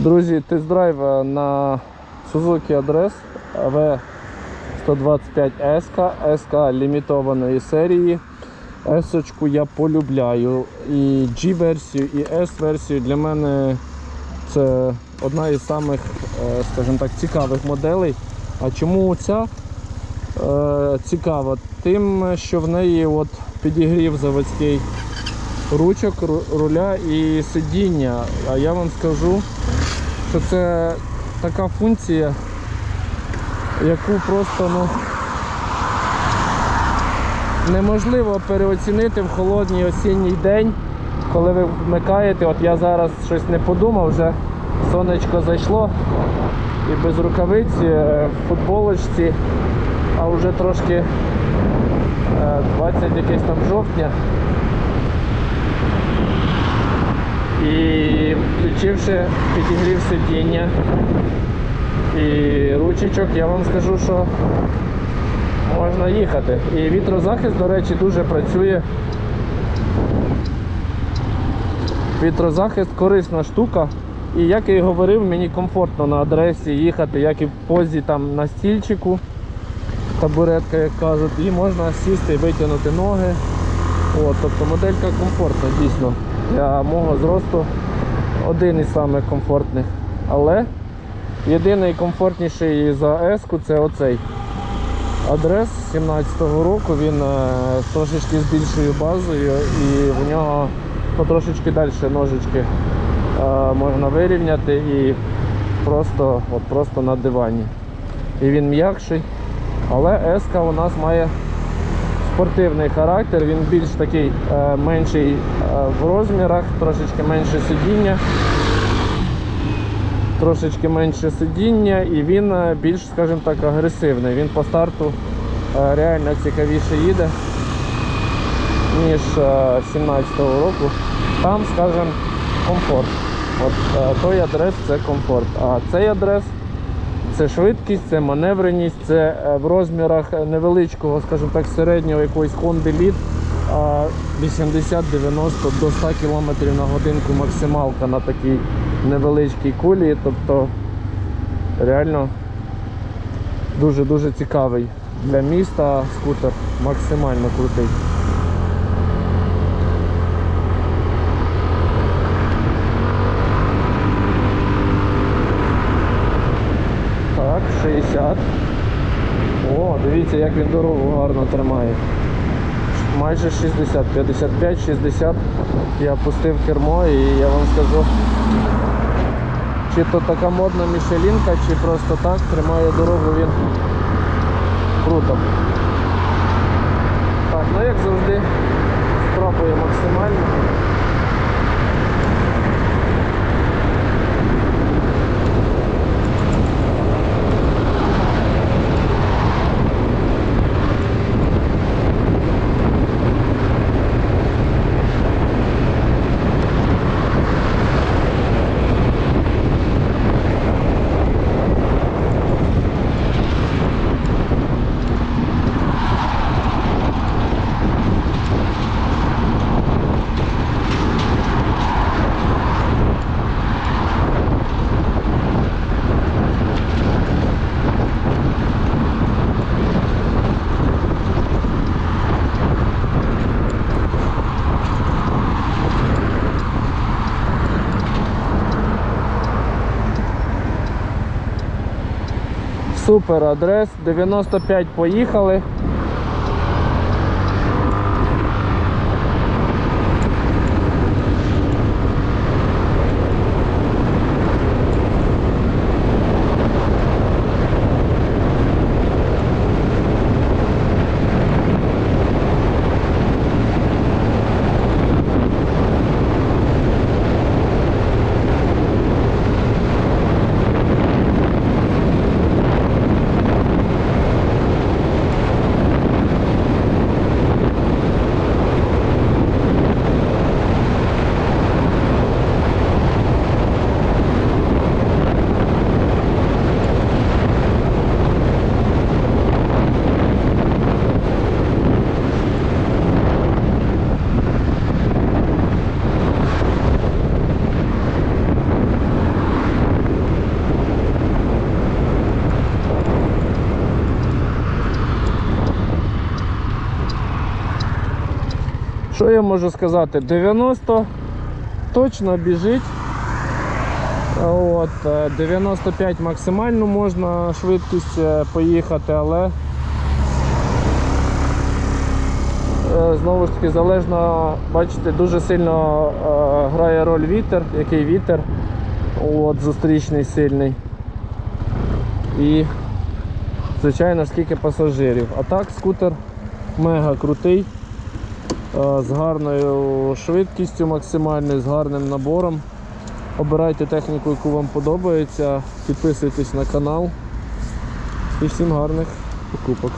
Друзі, тест-драйв на Suzuki Address V125 SK, лімітованої серії. S-очку я полюбляю. І G-версію, і S-версію для мене це одна із самих, е, скажімо так, цікавих моделей. А чому ця е, цікава? Тим, що в неї от підігрів заводський ручок, руля і сидіння. А я вам скажу, що це така функція, яку просто ну, неможливо переоцінити в холодній осінній день, коли ви вмикаєте. От я зараз щось не подумав, вже сонечко зайшло і без рукавиці, е, в футболочці, а вже трошки е, 20 якесь там жовтня. І включивши підігрів сидіння і ручечок, я вам скажу, що можна їхати. І вітрозахист, до речі, дуже працює. Вітрозахист корисна штука. І як я і говорив, мені комфортно на адресі їхати, як і в позі там на стільчику, табуретка, як кажуть, і можна сісти і витягнути ноги. От, тобто моделька комфортна, дійсно. Для мого зросту один із самих комфортних. Але єдиний комфортніший за S-ку це оцей. Адрес 17-го року, він е, трошечки з більшою базою і в нього потрошечки далі ножички е, можна вирівняти і просто, от просто на дивані. І він м'якший. Але S у нас має спортивний характер, він більш такий е, менший е, в розмірах, трошечки менше сидіння. Трошечки менше сидіння і він е, більш, скажімо так, агресивний. Він по старту реально цікавіше їде, ніж е, 17-го року. Там, скажімо, комфорт. От той адрес це комфорт. А цей адрес це швидкість, це маневреність, це е, в розмірах невеличкого, скажімо так, середнього якоїсь Honda Lead, 80-90 до 100 км на годинку максималка на такій невеличкій кулі. Тобто реально дуже-дуже цікавий для міста скутер, максимально крутий. Так, 60. О, дивіться, як він дорогу гарно тримає. Майже 60, 55, 60. Я пустив кермо і я вам скажу, чи то така модна мішелінка, чи просто так тримає дорогу він круто. Так, ну як завжди, спробую максимально. Супер адрес, 95 поїхали. Що я можу сказати? 90 точно біжить. От, е, 95 максимальну можна швидкість е, поїхати, але е, знову ж таки залежно, бачите, дуже сильно е, грає роль вітер, який вітер. От, зустрічний сильний. І, звичайно, скільки пасажирів. А так скутер мега крутий, е, з гарною швидкістю максимальною, з гарним набором. Обирайте техніку, яку вам подобається, підписуйтесь на канал і всім гарних покупок.